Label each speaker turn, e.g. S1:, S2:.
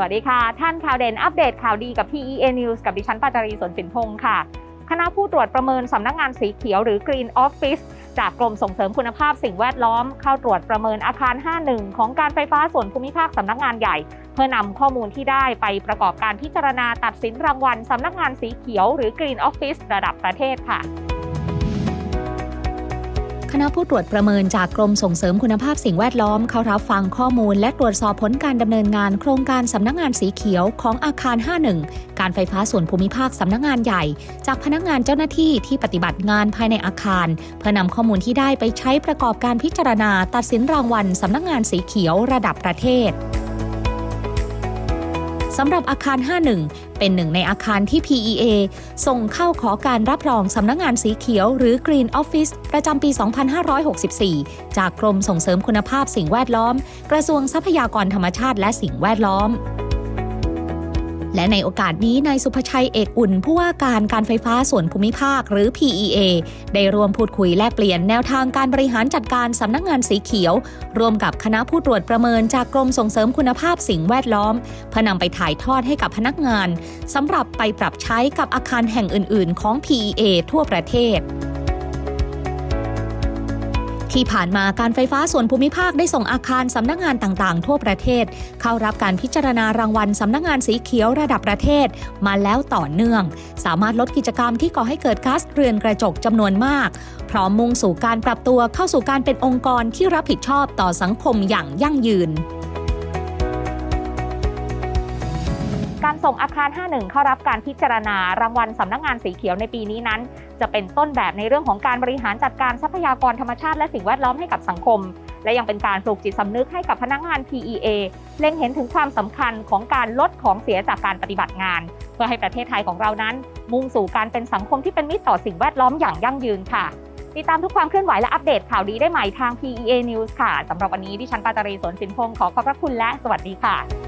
S1: สวัสดีค่ะ ท่านข่าวเด่นอัปเดตข่าวดีกับ PEA News กับดิฉันปาจารีสนสินพงศ์ค่ะ คณะผู้ตรวจประเมินสำนักงานสีเขียวหรือ Green Office จากกรมส่งเสริมคุณภาพสิ่งแวดล้อม เข้าตรวจประเมินอาคาร 51 ของการไฟฟ้าส่วนภูมิภาคสำนักงานใหญ่ เพื่อนำข้อมูลที่ได้ไปประกอบการพิจารณาตัดสินรางวัลสำนักงานสีเขียวหรือ Green Office ระดับประเทศค่ะ
S2: คณะผู้ตรวจประเมินจากกรมส่งเสริมคุณภาพสิ่งแวดล้อม เข้ารับฟังข้อมูล และตรวจสอบผลการดำเนินงานโครงการสำนักงานสีเขียวของอาคาร 51 การไฟฟ้าส่วนภูมิภาคสำนักงานใหญ่ จากพนักงานเจ้าหน้าที่ที่ปฏิบัติงานภายในอาคาร เพื่อนำข้อมูลที่ได้ไปใช้ประกอบการพิจารณา ตัดสินรางวัลสำนักงานสีเขียวระดับประเทศ สำหรับอาคาร 51 เป็นหนึ่งในอาคารที่ PEA ส่งเข้าขอการรับรองสำนักงานสีเขียวหรือ Green Office ประจำปี 2564 จากกรมส่งเสริมคุณภาพสิ่งแวดล้อม กระทรวงทรัพยากรธรรมชาติและสิ่งแวดล้อม และในโอกาสนี้นายสุภชัยเอกอุ่น ผู้ว่าการการไฟฟ้าส่วนภูมิภาคหรือ PEA ได้ร่วมพูดคุยแลกเปลี่ยนแนวทางการบริหารจัดการสำนักงานสีเขียว ร่วมกับคณะผู้ตรวจประเมินจากกรมส่งเสริมคุณภาพสิ่งแวดล้อมเพื่อนำไปถ่ายทอดให้กับพนักงานสำหรับไปปรับใช้กับอาคารแห่งอื่น ๆ ของ PEA ทั่วประเทศ ที่ผ่านมาการไฟฟ้าส่วนภูมิภาคได้ส่งอาคารสำนักงานต่างๆ ทั่วประเทศ เข้ารับการพิจารณารางวัลสำนักงานสีเขียวระดับประเทศ มาแล้วต่อเนื่อง สามารถลดกิจกรรมที่ก่อให้เกิดก๊าซเรือนกระจกจำนวนมาก พร้อมมุ่งสู่การปรับตัวเข้าสู่การเป็นองค์กรที่รับผิดชอบต่อสังคมอย่างยั่งยืน
S1: ส่งอาคาร 51 เข้ารับการพิจารณารางวัลสำนักงานสีเขียวในปีนี้นั้น จะเป็นต้นแบบในเรื่องของการบริหารจัดการทรัพยากรธรรมชาติและสิ่งแวดล้อมให้กับสังคม และยังเป็นการปลูกจิตสำนึกให้กับพนักงาน PEA เล็งเห็นถึงความสำคัญของการลดของเสียจากการปฏิบัติงาน เพื่อให้ประเทศไทยของเรานั้น มุ่งสู่การเป็นสังคมที่เป็นมิตรต่อสิ่งแวดล้อมอย่างยั่งยืนค่ะติดตามทุกความเคลื่อนไหวและอัปเดตข่าวดีได้ใหม่ทาง PEA News ค่ะ สำหรับวันนี้ดิฉันปาจารีสนสินพงศ์ขอขอบพระคุณและสวัสดีค่ะ